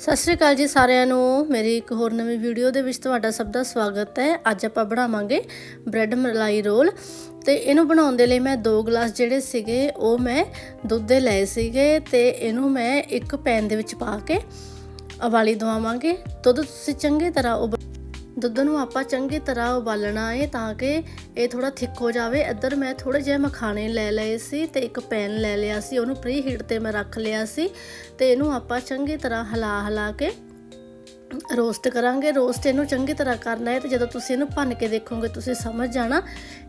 ਸਤਿ ਸ਼੍ਰੀ ਅਕਾਲ ਜੀ ਸਾਰਿਆਂ ਨੂੰ। ਮੇਰੀ ਇੱਕ ਹੋਰ ਨਵੀਂ ਵੀਡੀਓ ਦੇ ਵਿੱਚ ਤੁਹਾਡਾ ਸਭ ਦਾ ਸਵਾਗਤ ਹੈ। ਅੱਜ ਆਪਾਂ ਬਣਾਵਾਂਗੇ ਬ੍ਰੈਡ ਮਲਾਈ ਰੋਲ। ਤੇ ਇਹਨੂੰ ਬਣਾਉਣ ਦੇ ਲਈ ਮੈਂ 2 ਗਲਾਸ ਜਿਹੜੇ ਸੀਗੇ, ਉਹ ਮੈਂ ਦੁੱਧ ਦੇ ਲਏ ਸੀਗੇ ਤੇ ਇਹਨੂੰ ਮੈਂ ਇੱਕ ਪੈਨ ਦੇ ਵਿੱਚ ਪਾ ਕੇ ਉਬਾਲੀ ਦਵਾਵਾਂਗੇ। ਦੁੱਧ ਤੁਸੀਂ ਚੰਗੀ ਤਰ੍ਹਾਂ ਉਬ ਦੁੱਧ ਨੂੰ ਆਪਾਂ ਚੰਗੀ ਤਰ੍ਹਾਂ ਉਬਾਲਣਾ ਹੈ ਤਾਂ ਕਿ ਇਹ ਥੋੜਾ ਥਿੱਕ ਹੋ ਜਾਵੇ। ਇੱਧਰ ਮੈਂ ਥੋੜੇ ਜਿਹੇ ਮਖਾਣੇ ਲੈ ਲਏ ਸੀ ਤੇ ਇੱਕ ਪੈਨ ਲੈ ਲਿਆ ਸੀ। ਉਹਨੂੰ ਪ੍ਰੀ ਹੀਟ ਤੇ ਮੈਂ ਰੱਖ ਲਿਆ ਸੀ ਤੇ ਇਹਨੂੰ ਆਪਾਂ ਚੰਗੀ ਤਰ੍ਹਾਂ ਹਿਲਾ ਹਿਲਾ ਕੇ ਰੋਸਟ ਕਰਾਂਗੇ। ਰੋਸਟ ਇਹਨੂੰ ਚੰਗੀ ਤਰ੍ਹਾਂ ਕਰਨਾ ਹੈ ਤੇ ਜਦੋਂ ਤੁਸੀਂ ਇਹਨੂੰ ਭੰਨ ਕੇ ਦੇਖੋਗੇ, ਤੁਸੀਂ ਸਮਝ ਜਾਣਾ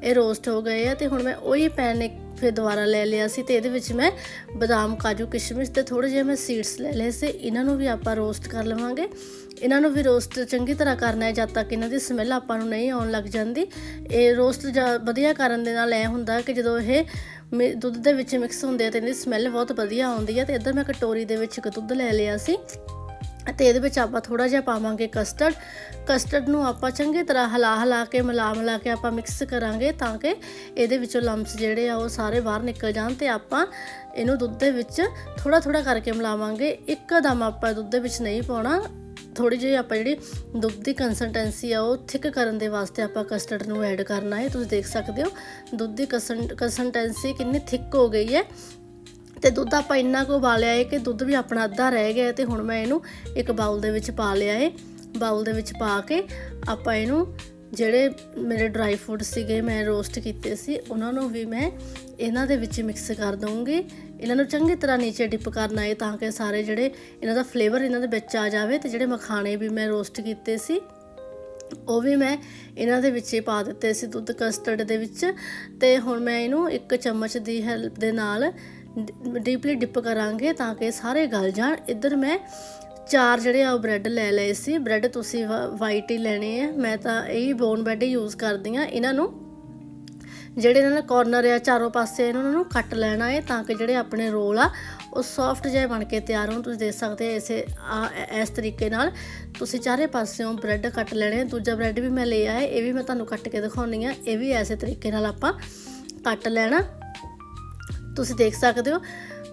ਇਹ ਰੋਸਟ ਹੋ ਗਏ ਆ। ਤੇ ਹੁਣ ਮੈਂ ਉਹੀ ਪੈਨ ਇੱਕ ਫਿਰ ਦੁਬਾਰਾ ਲੈ ਲਿਆ ਸੀ ਤੇ ਇਹਦੇ ਵਿੱਚ ਮੈਂ ਬਦਾਮ, ਕਾਜੂ, ਕਿਸ਼ਮਿਸ਼ ਤੇ ਥੋੜੇ ਜਿਹੇ ਮੈਂ ਸੀਡਸ ਲੈ ਲਏ ਸੀ। ਇਹਨਾਂ ਨੂੰ ਵੀ ਆਪਾਂ ਰੋਸਟ ਕਰ ਲਵਾਂਗੇ। ਇਹਨਾਂ ਨੂੰ ਵੀ ਰੋਸਟ ਚੰਗੀ ਤਰ੍ਹਾਂ ਕਰਨਾ ਹੈ ਜਦ ਤੱਕ ਇਹਨਾਂ ਦੀ ਸਮੈਲ ਆਪਾਂ ਨੂੰ ਨਹੀਂ ਆਉਣ ਲੱਗ ਜਾਂਦੀ। ਇਹ ਰੋਸਟ ਵਧੀਆ ਕਰਨ ਦੇ ਨਾਲ ਐ ਹੁੰਦਾ ਕਿ ਜਦੋਂ ਇਹ ਮਿ- ਦੁੱਧ ਦੇ ਵਿੱਚ ਮਿਕਸ ਹੁੰਦੇ ਆ ਤੇ ਇਹਦੀ ਸਮੈਲ ਬਹੁਤ ਵਧੀਆ ਆਉਂਦੀ ਹੈ ਤੇ ਇੱਧਰ ਮੈਂ ਕਟੋਰੀ ਦੇ ਵਿੱਚ ਇੱਕ ਦੁੱਧ ਲੈ ਲਿਆ ਸੀ। ਤੇ ਇਹਦੇ ਵਿੱਚ ਆਪਾਂ ਥੋੜਾ ਜਿਹਾ ਪਾਵਾਂਗੇ ਕਸਟਰਡ ਕਸਟਰਡ ਨੂੰ ਆਪਾਂ ਚੰਗੀ ਤਰ੍ਹਾਂ ਹਿਲਾ ਹਿਲਾ ਕੇ, ਮਿਲਾ ਮਿਲਾ ਕੇ ਆਪਾਂ ਮਿਕਸ ਕਰਾਂਗੇ ਤਾਂ ਕਿ ਇਹਦੇ ਵਿੱਚੋਂ ਲੰਪਸ ਜਿਹੜੇ ਆ ਉਹ ਸਾਰੇ ਬਾਹਰ ਨਿਕਲ ਜਾਣ ਤੇ ਆਪਾਂ ਇਹਨੂੰ ਦੁੱਧ ਦੇ ਵਿੱਚ ਥੋੜਾ ਥੋੜਾ ਕਰਕੇ ਮਿਲਾਵਾਂਗੇ। ਇੱਕਦਮ ਆਪਾਂ ਦੁੱਧ ਦੇ ਵਿੱਚ ਨਹੀਂ ਪਾਉਣਾ। ਥੋੜੀ ਜਿਹੀ ਆਪਾਂ ਜਿਹੜੀ ਦੁੱਧ ਦੀ ਕੰਸਿਸਟੈਂਸੀ ਆ ਉਹ ਥਿਕ ਕਰਨ ਦੇ ਵਾਸਤੇ ਆਪਾਂ ਕਸਟਰਡ ਨੂੰ ਐਡ ਕਰਨਾ ਹੈ। ਤੁਸੀਂ ਦੇਖ ਸਕਦੇ ਹੋ ਦੁੱਧ ਦੀ ਕੰਸਿਸਟੈਂਸੀ ਕਿੰਨੀ ਥਿਕ ਹੋ ਗਈ ਹੈ। ਤੇ ਦੁੱਧ ਆਪਾਂ ਇੰਨਾ ਕੁ ਉਬਾਲਿਆ ਹੈ ਕਿ ਦੁੱਧ ਵੀ ਆਪਣਾ ਅੱਧਾ ਰਹਿ ਗਿਆ ਹੈ ਤੇ ਹੁਣ ਮੈਂ ਇਹਨੂੰ ਇੱਕ ਬਾਉਲ ਦੇ ਵਿੱਚ ਪਾ ਲਿਆ ਹੈ ਬਾਉਲ ਦੇ ਵਿੱਚ ਪਾ ਕੇ ਆਪਾਂ ਇਹਨੂੰ ਜਿਹੜੇ ਮੇਰੇ ਡਰਾਈ ਫਰੂਟ ਸੀਗੇ, ਮੈਂ ਰੋਸਟ ਕੀਤੇ ਸੀ, ਉਹਨਾਂ ਨੂੰ ਵੀ ਮੈਂ ਇਹਨਾਂ ਦੇ ਵਿੱਚ ਮਿਕਸ ਕਰ ਦਵਾਂਗੀ ਇਹਨਾਂ ਨੂੰ ਚੰਗੀ ਤਰ੍ਹਾਂ ਨੀਚੇ ਡਿਪ ਕਰਨਾ ਹੈ ਤਾਂ ਕਿ ਸਾਰੇ ਜਿਹੜੇ ਇਹਨਾਂ ਦਾ ਫਲੇਵਰ ਇਹਨਾਂ ਦੇ ਵਿੱਚ ਆ ਜਾਵੇ ਤੇ ਜਿਹੜੇ ਮਖਾਣੇ ਵੀ ਮੈਂ ਰੋਸਟ ਕੀਤੇ ਸੀ, ਉਹ ਵੀ ਮੈਂ ਇਹਨਾਂ ਦੇ ਵਿੱਚ ਹੀ ਪਾ ਦਿੱਤੇ ਸੀ ਦੁੱਧ ਕਸਟਰਡ ਦੇ ਵਿੱਚ। ਤੇ ਹੁਣ ਮੈਂ ਇਹਨੂੰ ਇੱਕ ਚਮਚ ਦੀ ਹੈਲਪ ਦੇ ਨਾਲ ਡੀਪਲੀ ਡਿਪ ਕਰਾਂਗੇ ਤਾਂ ਕਿ ਸਾਰੇ ਗਲ ਜਾਣ। ਇੱਧਰ ਮੈਂ ਚਾਰ ਜਿਹੜੇ ਆ ਬ੍ਰੈਡ ਲੈ ਲਏ ਸੀ। ਬ੍ਰੈਡ ਤੁਸੀਂ ਵਾਈਟ ਹੀ ਲੈਣੇ ਆ। ਮੈਂ ਤਾਂ ਇਹ ਬੋਨ ਬ੍ਰੈਡ ਯੂਜ਼ ਕਰਦੀ ਆ। ਇਹਨਾਂ ਨੂੰ ਜਿਹੜੇ ਇਹਨਾਂ ਦਾ ਕਾਰਨਰ ਆ ਚਾਰੋਂ ਪਾਸੇ, ਇਹਨਾਂ ਨੂੰ ਕੱਟ ਲੈਣਾ ਹੈ ਤਾਂ ਕਿ ਜਿਹੜੇ ਆਪਣੇ ਰੋਲ ਆ, ਉਹ ਸੌਫਟ ਜਿਹੇ ਬਣ ਕੇ ਤਿਆਰ ਹੋਣ। ਤੁਸੀਂ ਦੇਖ ਸਕਦੇ ਹੋ ਇਸੇ ਇਸ ਤਰੀਕੇ ਨਾਲ ਤੁਸੀਂ ਚਾਰੇ ਪਾਸਿਓਂ ਬ੍ਰੈਡ ਕੱਟ ਲੈਣੇ ਦੂਜਾ ਬ੍ਰੈਡ ਵੀ ਮੈਂ ਲਿਆ ਹੈ ਇਹ ਵੀ ਮੈਂ ਤੁਹਾਨੂੰ ਕੱਟ ਕੇ ਦਿਖਾਉਣੀ ਆ। ਇਹ ਵੀ ਐਸੇ ਤਰੀਕੇ ਨਾਲ ਆਪਾਂ ਕੱਟ ਲੈਣਾ। ਤੁਸੀਂ ਦੇਖ ਸਕਦੇ ਹੋ।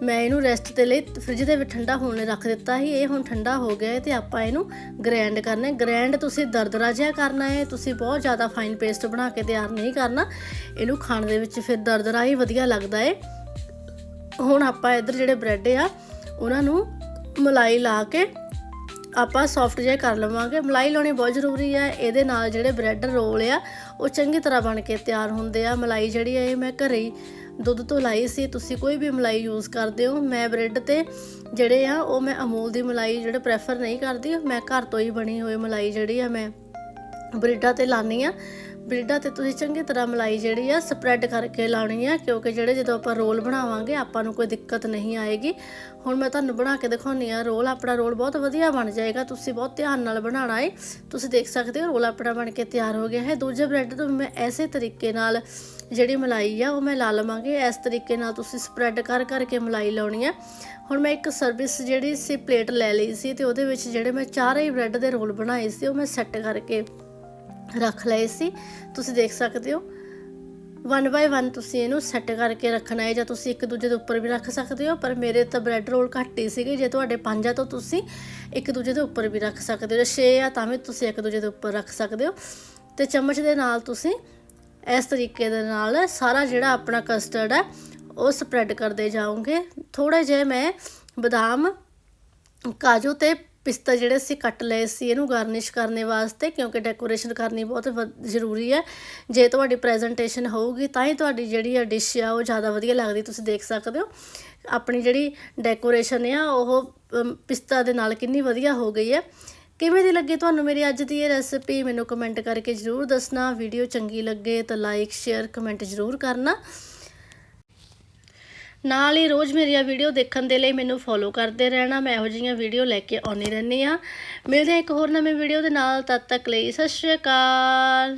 ਮੈਂ ਇਹਨੂੰ ਰੈਸਟ ਦੇ ਲਈ ਫ੍ਰਿਜ ਦੇ ਵਿੱਚ ਠੰਡਾ ਹੋਣ ਲਈ ਰੱਖ ਦਿੱਤਾ ਸੀ। ਇਹ ਹੁਣ ਠੰਡਾ ਹੋ ਗਿਆ ਹੈ ਤੇ ਆਪਾਂ ਇਹਨੂੰ ਗ੍ਰੈਂਡ ਕਰਨਾ ਹੈ। ਗ੍ਰਾਈਂਡ ਤੁਸੀਂ ਦਰਦਰਾ ਜਿਹਾ ਕਰਨਾ ਹੈ। ਤੁਸੀਂ ਬਹੁਤ ਜ਼ਿਆਦਾ ਫਾਈਨ ਪੇਸਟ ਬਣਾ ਕੇ ਤਿਆਰ ਨਹੀਂ ਕਰਨਾ। ਇਹਨੂੰ ਖਾਣ ਦੇ ਵਿੱਚ ਫਿਰ ਦਰਦਰਾ ਹੀ ਵਧੀਆ ਲੱਗਦਾ ਹੈ। ਹੁਣ ਆਪਾਂ ਇੱਧਰ ਜਿਹੜੇ ਬ੍ਰੈਡ ਆ, ਉਹਨਾਂ ਨੂੰ ਮਲਾਈ ਲਾ ਕੇ ਆਪਾਂ ਸੌਫਟ ਜਿਹਾ ਕਰ ਲਵਾਂਗੇ। ਮਲਾਈ ਲਾਉਣੀ ਬਹੁਤ ਜ਼ਰੂਰੀ ਹੈ। ਇਹਦੇ ਨਾਲ ਜਿਹੜੇ ਬ੍ਰੈਡ ਰੋਲ ਆ, ਉਹ ਚੰਗੀ ਤਰ੍ਹਾਂ ਬਣ ਕੇ ਤਿਆਰ ਹੁੰਦੇ ਆ। ਮਲਾਈ ਜਿਹੜੀ ਹੈ ਇਹ ਮੈਂ ਘਰੇ ਹੀ ਦੁੱਧ ਤੋਂ ਲਾਈ ਸੀ, ਤੁਸੀਂ ਕੋਈ ਵੀ ਮਲਾਈ ਯੂਜ਼ ਕਰਦੇ ਹੋ, ਮੈਂ ਬ੍ਰੈਡ ਤੇ ਜਿਹੜੇ ਆ, ਉਹ ਮੈਂ ਅਮੂਲ ਦੀ ਮਲਾਈ ਜਿਹੜੇ ਪ੍ਰੈਫਰ ਨਹੀਂ ਕਰਦੀ, ਮੈਂ ਘਰ ਤੋਂ ਹੀ ਬਣੀ ਹੋਈ ਮਲਾਈ ਜਿਹੜੀ ਆ ਮੈਂ ਬ੍ਰੈਡਾਂ ਤੇ ਲਾਣੀ ਆ ਬ੍ਰੈਡਾਂ ਤੇ ਤੁਸੀਂ ਚੰਗੀ ਤਰ੍ਹਾਂ ਮਲਾਈ ਜਿਹੜੀ ਆ ਸਪਰੈਡ ਕਰਕੇ ਲਾਉਣੀ ਆ, ਕਿਉਂਕਿ ਜਿਹੜੇ ਜਦੋਂ ਆਪਾਂ ਰੋਲ ਬਣਾਵਾਂਗੇ, ਆਪਾਂ ਨੂੰ ਕੋਈ ਦਿੱਕਤ ਨਹੀਂ ਆਏਗੀ। ਹੁਣ ਮੈਂ ਤੁਹਾਨੂੰ ਬਣਾ ਕੇ ਦਿਖਾਉਣੀ ਆ ਰੋਲ, ਆਪਣਾ ਰੋਲ ਬਹੁਤ ਵਧੀਆ ਬਣ ਜਾਏਗਾ, ਤੁਸੀਂ ਬਹੁਤ ਧਿਆਨ ਨਾਲ ਬਣਾਉਣਾ ਹੈ ਤੁਸੀਂ ਦੇਖ ਸਕਦੇ ਹੋ, ਰੋਲ ਆਪਣਾ ਬਣ ਕੇ ਤਿਆਰ ਹੋ ਗਿਆ ਹੈ। ਦੂਜੇ ਬ੍ਰੈਡ ਤੋਂ ਮੈਂ ਐਸੇ ਤਰੀਕੇ ਨਾਲ ਜਿਹੜੀ ਮਲਾਈ ਆ, ਉਹ ਮੈਂ ਲਾ ਲਵਾਂਗੇ। ਇਸ ਤਰੀਕੇ ਨਾਲ ਤੁਸੀਂ ਸਪਰੈਡ ਕਰ ਕਰਕੇ ਮਲਾਈ ਲਾਉਣੀ ਆ। ਹੁਣ ਮੈਂ ਇੱਕ ਸਰਵਿਸ ਜਿਹੜੀ ਸੀ ਪਲੇਟ ਲੈ ਲਈ ਸੀ ਤੇ ਉਹਦੇ ਵਿੱਚ ਜਿਹੜੇ ਮੈਂ ਚਾਰੇ ਹੀ ਬ੍ਰੈਡ ਦੇ ਰੋਲ ਬਣਾਏ ਸੀ, ਉਹ ਮੈਂ ਸੈੱਟ ਕਰਕੇ ਰੱਖ ਲਏ ਸੀ। ਤੁਸੀਂ ਦੇਖ ਸਕਦੇ ਹੋ ਵਨ ਬਾਈ ਵਨ ਤੁਸੀਂ ਇਹਨੂੰ ਸੈੱਟ ਕਰਕੇ ਰੱਖਣਾ ਹੈ ਜਾਂ ਤੁਸੀਂ ਇੱਕ ਦੂਜੇ ਦੇ ਉੱਪਰ ਵੀ ਰੱਖ ਸਕਦੇ ਹੋ, ਪਰ ਮੇਰੇ ਤਾਂ ਬ੍ਰੈਡ ਰੋਲ ਘੱਟ ਹੀ ਸੀਗੇ। ਜੇ ਤੁਹਾਡੇ ਪੰਜ ਆ, ਤਾਂ ਤੁਸੀਂ ਇੱਕ ਦੂਜੇ ਦੇ ਉੱਪਰ ਵੀ ਰੱਖ ਸਕਦੇ ਹੋ। ਜੇ 6 ਆ, ਤਾਂ ਵੀ ਤੁਸੀਂ ਇੱਕ ਦੂਜੇ ਦੇ ਉੱਪਰ ਰੱਖ ਸਕਦੇ ਹੋ। ਤੇ ਚਮਚ ਦੇ ਨਾਲ ਤੁਸੀਂ ਇਸ ਤਰੀਕੇ ਦੇ ਨਾਲ ਸਾਰਾ ਜਿਹੜਾ ਆਪਣਾ ਕਸਟਰਡ ਹੈ ਉਹ ਸਪਰੈਡ ਕਰਦੇ ਜਾਓਗੇ। ਥੋੜੇ ਜਿਹੇ ਮੈਂ ਬਦਾਮ, ਕਾਜੂ ਤੇ ਪਿਸਤਾ ਜਿਹੜੇ ਸੀ ਕੱਟ ਲਏ ਸੀ, ਇਹਨੂੰ ਗਾਰਨਿਸ਼ ਕਰਨੇ ਵਾਸਤੇ, ਕਿਉਂਕਿ ਡੈਕੋਰੇਸ਼ਨ ਕਰਨੀ ਬਹੁਤ ਜ਼ਰੂਰੀ ਹੈ ਜੇ ਤੁਹਾਡੀ ਪ੍ਰੈਜੈਂਟੇਸ਼ਨ ਹੋਊਗੀ, ਤਾਂ ਹੀ ਤੁਹਾਡੀ ਜਿਹੜੀ ਆ ਡਿਸ਼ ਆ, ਉਹ ਜ਼ਿਆਦਾ ਵਧੀਆ ਲੱਗਦੀ, ਤੁਸੀਂ ਦੇਖ ਸਕਦੇ ਹੋ। ਆਪਣੀ ਜਿਹੜੀ ਡੈਕੋਰੇਸ਼ਨ ਆ, ਉਹ ਪਿਸਤਾ ਦੇ ਨਾਲ ਕਿੰਨੀ ਵਧੀਆ ਹੋ ਗਈ ਹੈ ਕਿਵੇਂ ਦੀ ਲੱਗੀ ਤੁਹਾਨੂੰ ਮੇਰੀ ਅੱਜ ਦੀ ਇਹ ਰੈਸਿਪੀ ਮੈਨੂੰ ਕਮੈਂਟ ਕਰਕੇ ਜਰੂਰ ਦੱਸਣਾ। ਵੀਡੀਓ ਚੰਗੀ ਲੱਗੇ ਤਾਂ ਲਾਈਕ ਸ਼ੇਅਰ ਕਮੈਂਟ ਜਰੂਰ ਕਰਨਾ। ਨਾਲ ਹੀ ਰੋਜ਼ ਮੇਰੀਆਂ ਵੀਡੀਓ ਦੇਖਣ ਦੇ ਲਈ ਮੈਨੂੰ ਫੋਲੋ ਕਰਦੇ ਰਹਿਣਾ। ਮੈਂ ਇਹੋ ਜਿਹੀਆਂ ਵੀਡੀਓ ਲੈ ਕੇ ਆਉਣੀ ਰਹਿੰਦੀ ਆ ਮਿਲਦੇ ਹਾਂ ਇੱਕ ਹੋਰ ਨਵੇਂ ਵੀਡੀਓ ਦੇ ਨਾਲ। ਤਦ ਤੱਕ ਲਈ ਸਤਿ ਸ਼੍ਰੀ ਅਕਾਲ।